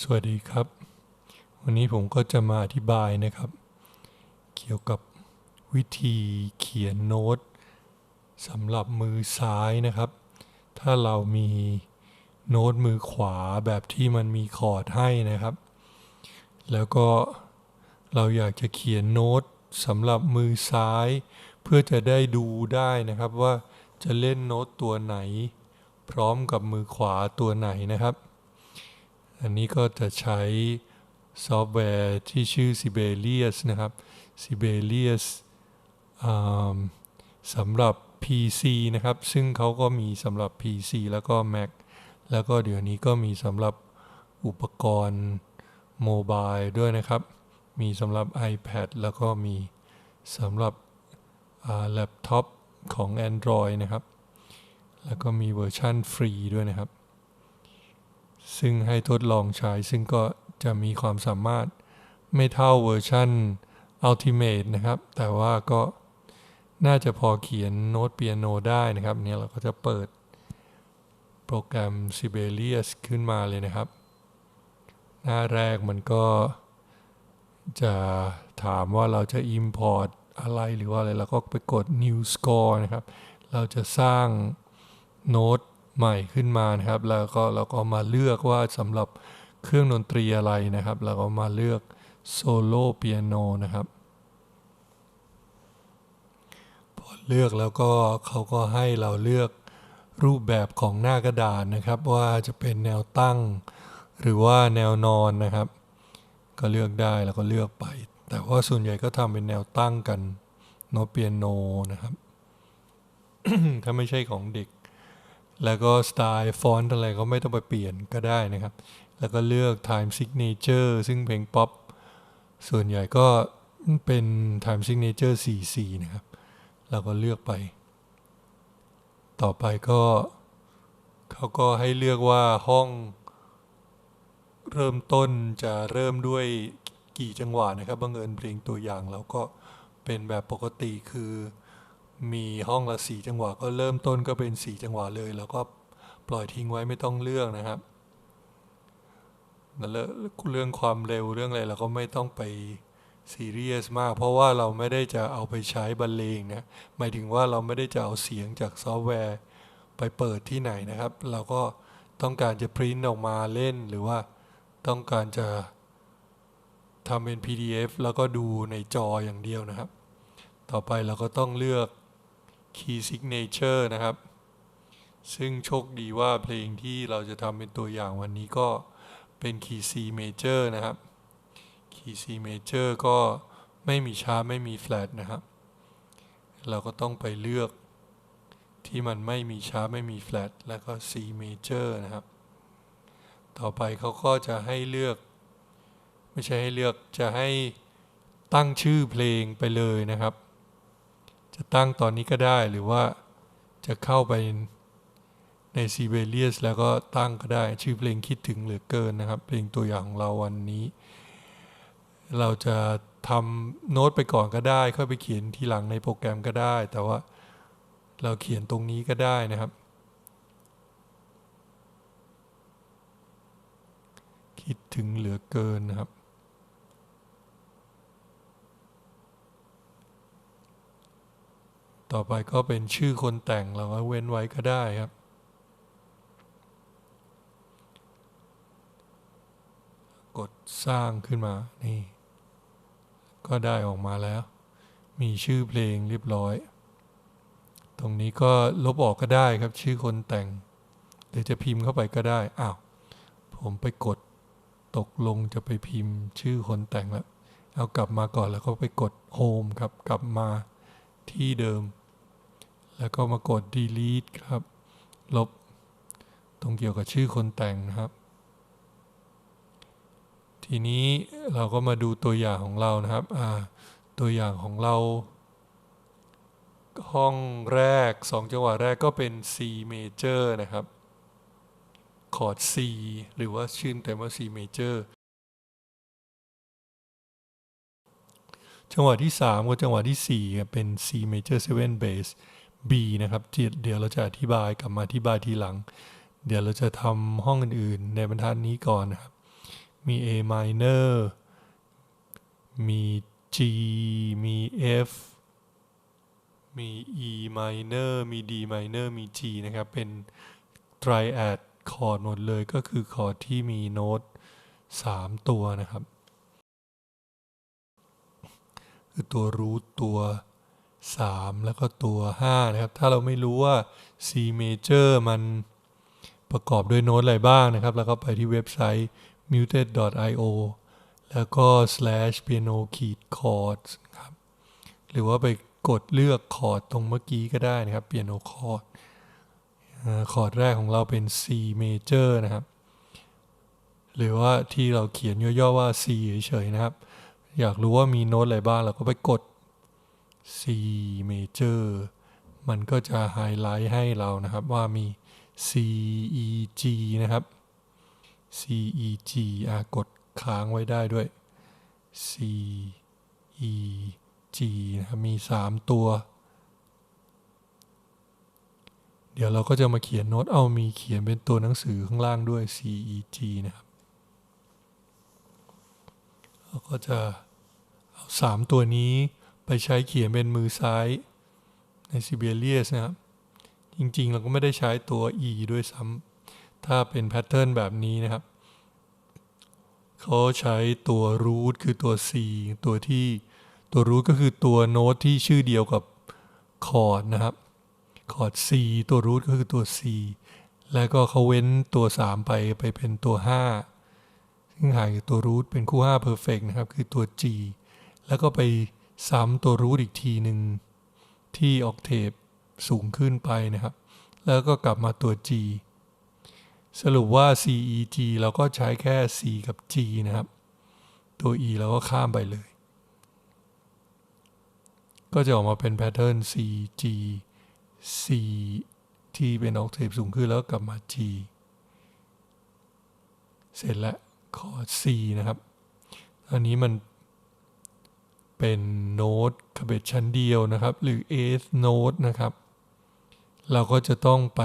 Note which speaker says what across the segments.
Speaker 1: สวัสดีครับ วันนี้ผมก็จะมาอธิบายนะครับ เกี่ยวกับวิธีเขียนโน้ตสำหรับมือซ้ายนะครับ ถ้าเรามีโน้ตมือขวาแบบที่มันมีคอร์ดให้นะครับ แล้วก็เราอยากจะเขียนโน้ตสำหรับมือซ้าย เพื่อจะได้ดูได้นะครับว่าจะเล่นโน้ตตัวไหน พร้อมกับมือขวาตัวไหนนะครับ อันนี้ก็จะใช้ซอฟต์แวร์ที่ชื่อ Sibelius นะครับ Sibelius สำหรับ PC นะครับ ซึ่งเขาก็มีสำหรับ PC แล้วก็ Mac แล้วก็เดี๋ยวนี้ก็มีสำหรับอุปกรณ์โมบายด้วยนะครับ มีสำหรับ iPad แล้วก็มีสำหรับแล็ปท็อปของ Android นะครับ แล้วก็มีเวอร์ชันฟรีด้วยนะครับ ซึ่งให้ทดลองใช้ซึ่งก็จะมีความสามารถไม่เท่าเวอร์ชัน Ultimate นะครับ แต่ว่าก็น่าจะพอเขียนโน้ตเปียโนได้นะครับเนี่ยเราก็จะเปิดโปรแกรม Sibelius ขึ้นมาเลยนะครับ หน้าแรกมันก็จะถามว่าเราจะ Import อะไรหรือว่าอะไรเราก็ไปกด New Score นะครับ เราจะสร้างโน้ต ใหม่ขึ้นมานะครับ แล้วก็เราก็มาเลือกว่าสำหรับเครื่องดนตรีอะไรนะครับ เราก็มาเลือกโซโล่เปียโนนะครับพอเลือกแล้วก็เขาก็ให้เราเลือกรูปแบบของหน้ากระดานนะครับ ว่าจะเป็นแนวตั้ง หรือว่าแนวนอนนะครับ ก็เลือกได้แล้วก็เลือกไป แต่ว่าส่วนใหญ่ก็ทำเป็นแนวตั้งกันโนเปียโนนะครับ ถ้าไม่ใช่ของเด็ก แล้วก็สไตล์ฟอนต์อะไรก็ไม่ต้องไปเปลี่ยนก็ได้นะครับ แล้วก็เลือก time signature ซึ่งเพลงป๊อปส่วนใหญ่ก็เป็น time signature 44 นะครับ เราก็เลือกไป ต่อไปก็เขาก็ให้เลือกว่าห้องเริ่มต้นจะเริ่มด้วยกี่จังหวะนะครับบังเอิญเพลงตัวอย่างเราก็เป็นแบบปกติคือ มีห้องละสีจังหวะก็เริ่มต้นก็เป็นสีจังหวะเลย แล้วก็ปล่อยทิ้งไว้ไม่ต้องเลือกนะครับแล้วเรื่องความเร็วเรื่องอะไรเราก็ไม่ต้องไปซีเรียสมาก เพราะว่าเราไม่ได้จะเอาไปใช้บรรเลงนะหมายถึงว่าเราไม่ได้จะเอาเสียงจากซอฟต์แวร์ ไปเปิดที่ไหนนะครับ เราก็ต้องการจะพิมพ์ออกมาเล่นหรือว่าต้องการจะทำเป็น PDF แล้วก็ดูในจออย่างเดียวนะครับ ต่อไปเราก็ต้องเลือก Key Signature นะครับ ซึ่งโชคดีว่าเพลงที่เราจะทำเป็นตัวอย่างวันนี้ก็เป็น Key C Major นะครับ Key C Major ก็ไม่มีชาร์ปไม่มี flat นะครับ เราก็ต้องไปเลือกที่มันไม่มีชาร์ปไม่มี flat แล้วก็ C Major นะครับ ต่อไปเขาก็จะให้เลือก ไม่ใช่ให้เลือกจะให้ตั้งชื่อเพลงไปเลยนะครับ จะตั้งตอนนี้ก็ได้หรือว่าจะเข้าไปใน s i b e l i u s แล้วก็ตั้งก็ได้ ชื่อเพลงคิดถึงเหลือเกินนะครับ เพลงตัวอย่างของเราวันนี้ เราจะทำโน้ตไปก่อนก็ได้ ค่อยไปเขียนทีหลังในโปรแกรมก็ได้ แต่ว่าเราเขียนตรงนี้ก็ได้นะครับ คิดถึงเหลือเกินนะครับ ต่อไปก็เป็นชื่อคนแต่งเราเว้นไว้ก็ได้ครับ กดสร้างขึ้นมานี่ ก็ได้ออกมาแล้ว มีชื่อเพลงเรียบร้อย ตรงนี้ก็ลบออกก็ได้ครับ ชื่อคนแต่งหรือจะพิมพ์เข้าไปก็ได้อ้าวผมไปกดตกลงจะไปพิมพ์ชื่อคนแต่งแล้วเอากลับมาก่อนแล้วก็ไปกดโฮมครับ กลับมาที่เดิม แล้วก็มากด delete ครับ ลบ ตรงเกี่ยวกับชื่อคนแต่งนะครับ ทีนี้เราก็มาดูตัวอย่างของเรานะครับ ตัวอย่างของเรา ห้องแรกสองจังหวะแรกก็เป็น C major นะครับ คอร์ด C หรือว่าชื่อเต็มว่า C major จังหวะที่ 3 กับจังหวะที่4เป็น C major 7 bass B นะครับเดี๋ยวเราจะอธิบายกลับมาอธิบายทีหลัง เดี๋ยวเราจะทำห้องอื่นๆ ในบรรทัดนี้ก่อนนะครับ มี A minor มี G มี F มี E minor มี D minor มี G นะครับ เป็น triad คอร์ดหมดเลยก็คือคอร์ดที่มีโน้ต 3 ตัวนะครับ คือตัวรูทตัว 3 แล้วก็ตัว 5 นะครับ ถ้าเราไม่รู้ว่า C major มันประกอบด้วยโน้ตอะไรบ้างนะครับ แล้วก็ไปที่เว็บไซต์ muted.io แล้วก็ slash piano key chords ครับ หรือว่าไปกดเลือกคอร์ดตรงเมื่อกี้ก็ได้นะครับ piano chord คอร์ดแรกของเราเป็น C major นะครับ หรือว่าที่เราเขียนย่อๆว่า C เฉยๆนะครับ อยากรู้ว่ามีโน้ตอะไรบ้างเราก็ไปกด C major มันก็จะไฮไลท์ให้เรานะครับว่ามี C E G นะครับ C E G อะกดค้างไว้ได้ด้วย C E G นะครับมี 3 ตัว เดี๋ยวเราก็จะมาเขียนโน้ตเอามีเขียนเป็นตัวหนังสือข้างล่างด้วย C E G นะครับเราก็จะเอา 3 ตัวนี้ ไปใช้เขียนเป็นมือซ้ายใน Sibelius นะครับ จริงๆ เราก็ไม่ได้ใช้ตัว E ด้วยซ้ำถ้าเป็นแพทเทิร์นแบบนี้นะครับเขาใช้ตัว root คือตัว C ตัวที่ตัว root ก็คือตัวโน้ตที่ชื่อเดียวกับคอร์ดนะครับคอร์ด C ตัว root ก็คือตัว C แล้วก็เขาเว้นตัว 3 ไปไปเป็นตัว 5 ซึ่งหายจากตัว root เป็นคู่5 perfect นะครับ คือตัว G แล้วก็ไป ซ้ำตัว root อีกทีหนึ่งที่ออกเทปสูงขึ้นไปนะครับ แล้วก็กลับมาตัว G สรุปว่า C E G เราก็ใช้แค่ C กับ G นะครับ ตัว E เราก็ข้ามไปเลย ก็จะออกมาเป็นแพทเทิร์น C G C ที่เป็นออกเทปสูงขึ้นแล้วกลับมา G เสร็จแล้วคอร์ด C นะครับ อันนี้มัน เป็นโน้ตขบเบ็ดชั้นเดียวนะครับ หรือ eighth note นะครับ เราก็จะต้องไป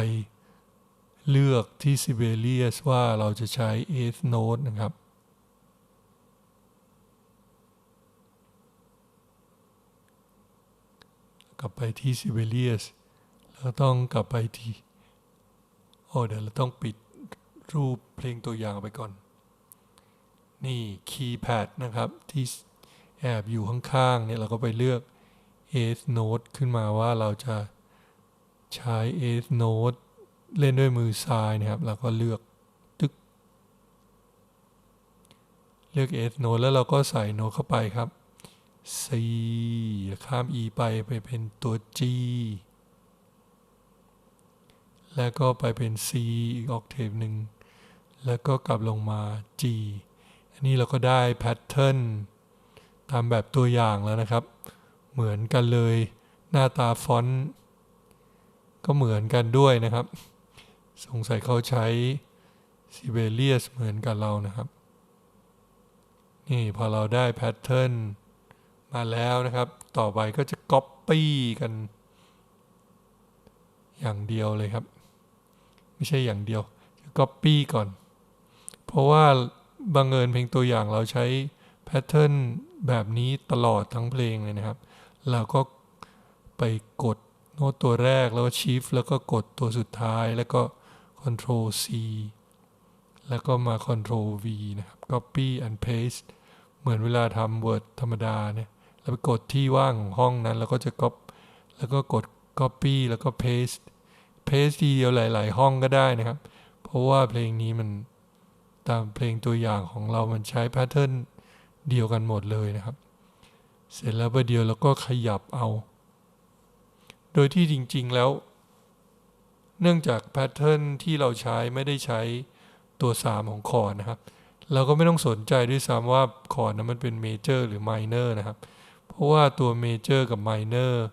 Speaker 1: เลือกที่ Sibelius ว่าเราจะใช้ eighth note นะครับกลับไปที่ Sibelius แล้วต้องกลับไปที่โอ้เดี๋ยวเราต้องปิดรูปเพลงตัวอย่างไปก่อน นี่ keypad นะครับที่ แอบอยู่ข้างๆเนี่ยเราก็ไปเลือก eighth note ขึ้นมาว่าเราจะใช้ eighth note เล่นด้วยมือซ้ายนะครับแล้วก็เลือกตึกเลือก eighth note แล้วเราก็ใส่โน้ตเข้าไปครับ C ข้าม E ไปไปเป็นตัว G แล้วก็ไปเป็น C อีกออกเทปหนึ่ง แล้วก็กลับลงมา G อันนี้เราก็ได้แพทเทิร์น ตามแบบตัวอย่างแล้วนะครับ เหมือนกันเลยหน้าตาฟอนต์ก็เหมือนกันด้วยนะครับ สงสัยเขาใช้ Sibelius เหมือนกับเรานะครับ นี่พอเราได้แพทเทิร์นมาแล้วนะครับ ต่อไปก็จะ Copy กัน อย่างเดียวเลยครับ ไม่ใช่อย่างเดียว Copy ก่อน เพราะว่าบังเอิญเพลงตัวอย่างเราใช้ แพทเทิร์นแบบนี้ตลอดทั้งเพลงเลยนะครับเราก็ไปกดโน้ตตัวแรกแล้วก็ Shift แล้วก็กดตัวสุดท้ายแล้วก็ Control C แล้วก็มา Control V นะครับ Copy and Paste เหมือนเวลาทำ Word ธรรมดาเนี่ยเราไปกดที่ว่างของห้องนั้น แล้วก็จะ cop แล้วก็กด Copy แล้วก็ Paste Paste ทีเดียวหลาย ๆ ห้องก็ได้นะครับ เพราะว่าเพลงนี้มันตามเพลงตัวอย่างของเรามันใช้แพทเทิร์น เดียวกันหมดเลยนะครับ เสร็จแล้วประเดียวเราก็ขยับเอา โดยที่จริงๆแล้ว เนื่องจากแพทเทิร์นที่เราใช้ไม่ได้ใช้ตัว 3 ของคอร์ดนะครับ เราก็ไม่ต้องสนใจด้วยซ้ำว่าคอร์ดนั้นมันเป็นเมเจอร์หรือไมเนอร์นะครับ เพราะว่าตัวเมเจอร์กับไมเนอร์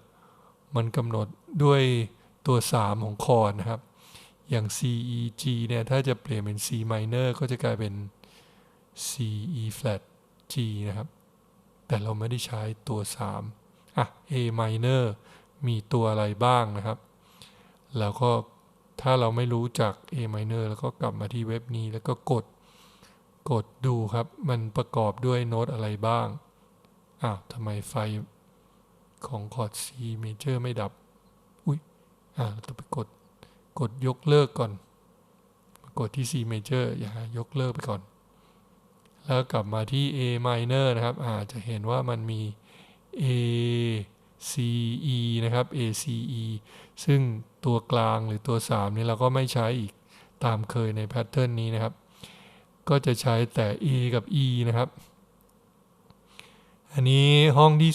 Speaker 1: มันกำหนดด้วยตัว 3 ของคอร์ดนะครับ อย่าง C E G เนี่ย ถ้าจะเปลี่ยนเป็น C minor ก็จะกลายเป็น C E flat G นะครับ แต่เราไม่ได้ใช้ตัว 3 อะ A minor มีตัวอะไรบ้างนะครับ แล้วก็ถ้าเราไม่รู้จัก A minor แล้วก็กลับมาที่เว็บนี้แล้วก็กด กดดูครับ มันประกอบด้วยโน้ตอะไรบ้าง อ้าวทำไมไฟของคอร์ด C major ไม่ดับ อุ้ยอ่าเราต้องไปกด กดยกเลิกก่อน กดที่ C major อย่ายกเลิกไปก่อน แล้วกลับมาที่ A minor นะครับอาจจะเห็นว่ามันมี A C E นะครับ A C E ซึ่งตัวกลางหรือตัว 3 นี่เราก็ไม่ใช้อีกตามเคยในแพทเทิร์นนี้นะครับ ก็จะใช้แต่ A กับ E นะครับ อันนี้ห้องที่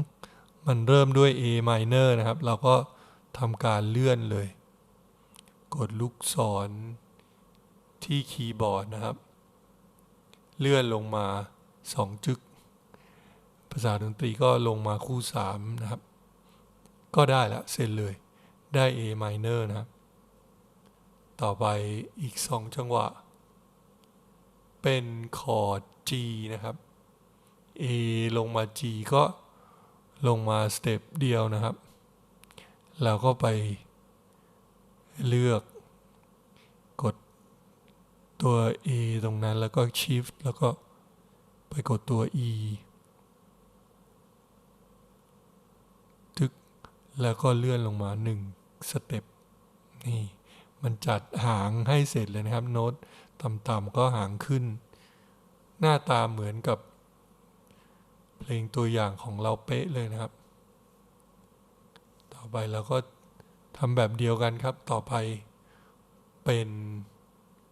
Speaker 1: 2 มันเริ่มด้วย A minor นะครับ เราก็ทำการเลื่อนเลย กดลูกศรที่คีย์บอร์ดนะครับ เลื่อนลงมา2จึก ภาษาดนตรีก็ลงมาคู่3นะครับ ก็ได้ละเสร็จเลย ได้ A minor นะครับ ต่อไปอีก2จังหวะ เป็นคอร์ด G นะครับ A ลงมา G ก็ลงมาสเต็ปเดียวนะครับ แล้วก็ไปเลือก ตัว A ตรงนั้นแล้วก็ Shift แล้วก็ไปกดตัว E ทึกแล้วก็เลื่อนลงมา 1 สเต็ปนี่ มันจัดหางให้เสร็จเลยนะครับ โน้ตต่ำๆก็หางขึ้น หน้าตาเหมือนกับ เพลงตัวอย่างของเราเป๊ะเลยนะครับ ต่อไปเราก็ทำแบบเดียวกันครับ ต่อไปเป็น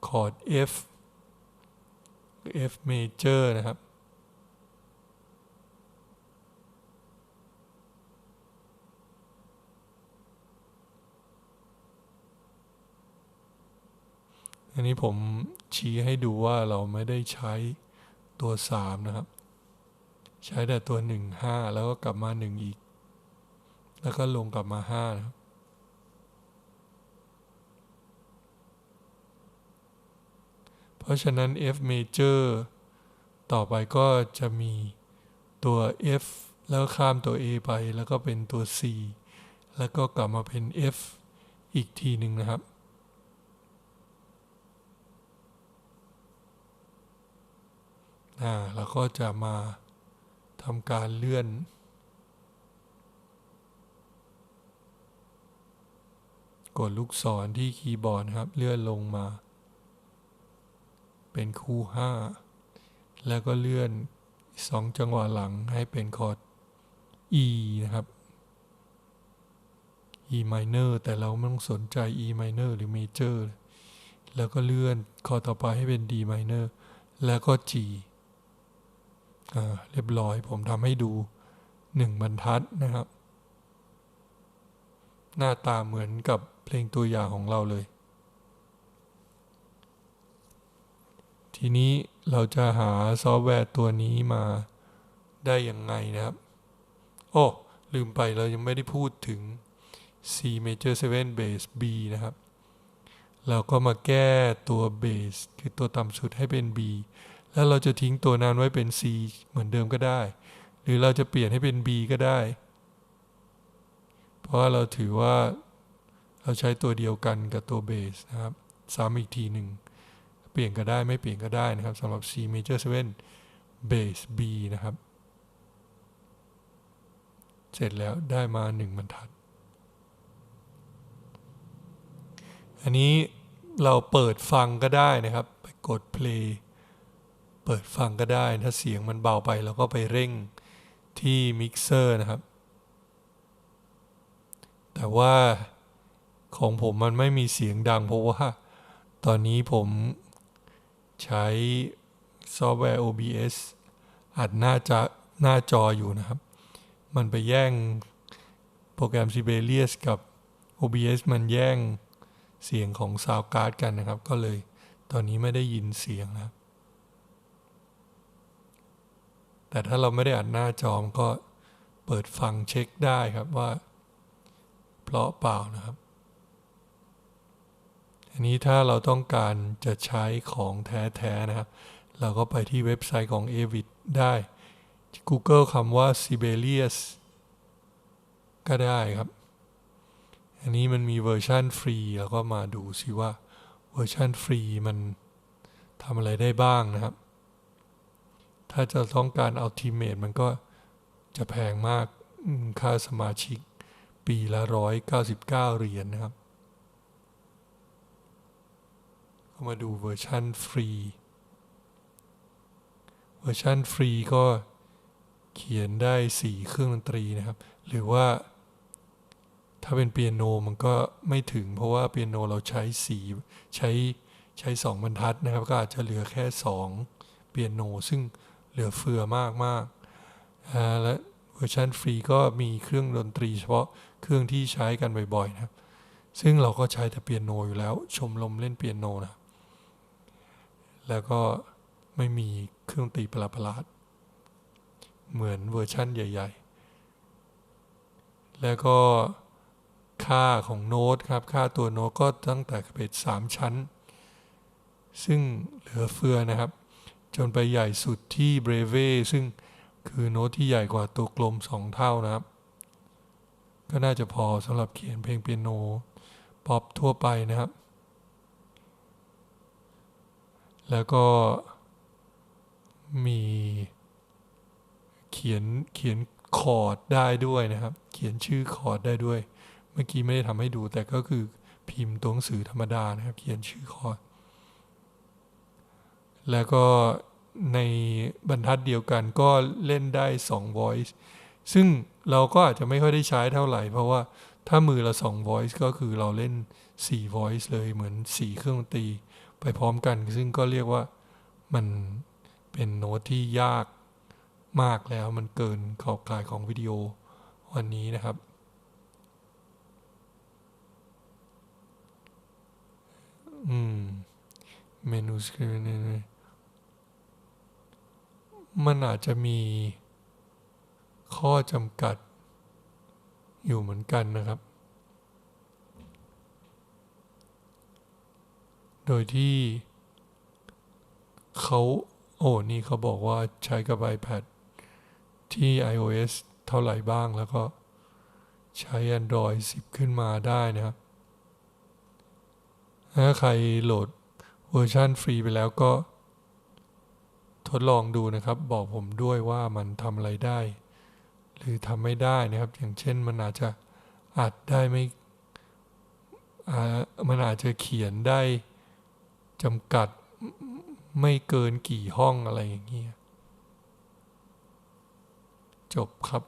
Speaker 1: คอร์ด F F major นะครับ อันนี้ผมชี้ให้ดูว่าเราไม่ได้ใช้ตัว 3 นะครับ ใช้แต่ตัว 1 5 แล้วก็กลับมา 1 อีก แล้วก็ลงกลับมา 5 นะครับ เพราะฉะนั้น F major ต่อไปก็จะมีตัว F แล้วข้ามตัว A ไปแล้วก็เป็นตัว C แล้วก็กลับมาเป็น F อีกทีหนึ่งนะครับ อ่าเราก็จะมาทำการเลื่อนกดลูกศรที่คีย์บอร์ดครับ เลื่อนลงมา เป็นคู่5แล้วก็เลื่อนสองจังหวะหลังให้เป็นคอร์ด E นะครับ E minor แต่เราไม่ต้องสนใจ E minor หรือ major แล้วก็เลื่อนคอร์ดต่อไปให้เป็น D minor แล้วก็ G อ่าเรียบร้อยผมทำให้ดูหนึ่งบรรทัดนะครับ หน้าตาเหมือนกับเพลงตัวอย่างของเราเลย ทีนี้เราจะหาซอฟต์แวร์ตัวนี้มาได้ยังไงนะครับ โอ้ลืมไปเรายังไม่ได้พูดถึง C major 7 bass B นะครับ เราก็มาแก้ตัว bass คือตัวต่ำสุดให้เป็น B แล้วเราจะทิ้งตัวนั้นไว้เป็น C เหมือนเดิมก็ได้ หรือเราจะเปลี่ยนให้เป็น B ก็ได้ เพราะว่าเราถือว่าเราใช้ตัวเดียวกันกับตัวเบสนะครับ ซ้ำอีกทีหนึ่ง เปลี่ยนก็ได้ไม่เปลี่ยนก็ได้นะครับสำหรับ C major 7 bass B นะครับ เสร็จแล้วได้มาหนึ่งบรรทัด อันนี้เราเปิดฟังก็ได้นะครับ ไปกด play เปิดฟังก็ได้ ถ้าเสียงมันเบาไปเราก็ไปเร่งที่มิกเซอร์นะครับ แต่ว่าของผมมันไม่มีเสียงดังเพราะว่าตอนนี้ผม ใช้ซอฟต์แวร์ OBS อัดหน้าจอหน้าจออยู่นะครับ มันไปแย่งโปรแกรม Sibelius กับ OBS มันแย่งเสียงของ Sound Card กันนะครับ ก็เลยตอนนี้ไม่ได้ยินเสียงนะครับ แต่ถ้าเราไม่ได้อัดหน้าจอมก็เปิดฟังเช็คได้ครับว่า เพราะเปล่านะครับ อันนี้ถ้าเราต้องการจะใช้ของแท้ๆนะครับ เราก็ไปที่เว็บไซต์ของ a v i d ได้ Google คำว่า Sibelius ก็ได้ครับ อันนี้มันมีเวอร์ชันฟรีแล้วก็มาดูซิว่าเวอร์ชันฟรีมันทำอะไรได้บ้างนะครับ ถ้าจะต้องการ Ultimate มันก็จะแพงมากค่าสมาชิกปีละ 199 เหรียญนะครับ ก็ มาดูเวอร์ชันฟรี เวอร์ชันฟรีก็เขียนได้ 4 เครื่องดนตรีนะครับ หรือว่าถ้าเป็นเปียโนมันก็ไม่ถึง เพราะว่าเปียโนเราใช้สีใช้ใช้สองบรรทัดนะครับ ก็อาจจะเหลือแค่ 2 เปียโน ซึ่งเหลือเฟือมากมากๆและเวอร์ชันฟรีก็มีเครื่องดนตรีเฉพาะเครื่องที่ใช้กันบ่อยๆนะครับ ซึ่งเราก็ใช้แต่เปียโนอยู่แล้ว ชมรมเล่นเปียโนนะครับ แล้วก็ไม่มีเครื่องตีประหลาดๆเหมือนเวอร์ชั่นใหญ่ ๆ แล้วก็ค่าของโน้ตครับ ค่าตัวโน้ตก็ตั้งแต่เป็นสามชั้น ซึ่งเหลือเฟือนะครับ จนไปใหญ่สุดที่เบรเวซึ่งคือโน้ตที่ใหญ่กว่าตัวกลมสองเท่านะครับ ก็น่าจะพอสำหรับเขียนเพลงเปียโนป๊อปทั่วไปนะครับ แล้วก็มีเขียนเขียนคอร์ดได้ด้วยนะครับ เขียนชื่อคอร์ดได้ด้วย เมื่อกี้ไม่ได้ทำให้ดูแต่ก็คือพิมพ์ตัวหนังสือธรรมดานะครับ เขียนชื่อคอร์ด แล้วก็ในบรรทัดเดียวกันก็เล่นได้ 2 voice ซึ่งเราก็อาจจะไม่ค่อยได้ใช้เท่าไหร่ เพราะว่าถ้ามือละ 2 voice ก็คือเราเล่น 4 voice เลยเหมือน 4 เครื่องดนตรี ไปพร้อมกัน ซึ่งก็เรียกว่ามันเป็นโน้ตที่ยากมากแล้วมันเกินขอบข่ายของวิดีโอวันนี้นะครับ อืม เมนูสคริปต์มันอาจจะมีข้อจำกัดอยู่เหมือนกันนะครับ โดยที่เขาโอ้ นี่เขาบอกว่าใช้กับ iPad ที่ iOS เท่าไหร่บ้างแล้วก็ใช้ Android 10 ขึ้นมาได้นะครับ ถ้าใครโหลดเวอร์ชันฟรีไปแล้วก็ ทดลองดูนะครับ บอกผมด้วยว่ามันทำอะไรได้ หรือทำไม่ได้นะครับ อย่างเช่นมันอาจจะอัดได้ไม่มันอาจจะเขียนได้ จำกัดไม่เกินกี่ห้องอะไรอย่างเงี้ยจบครับ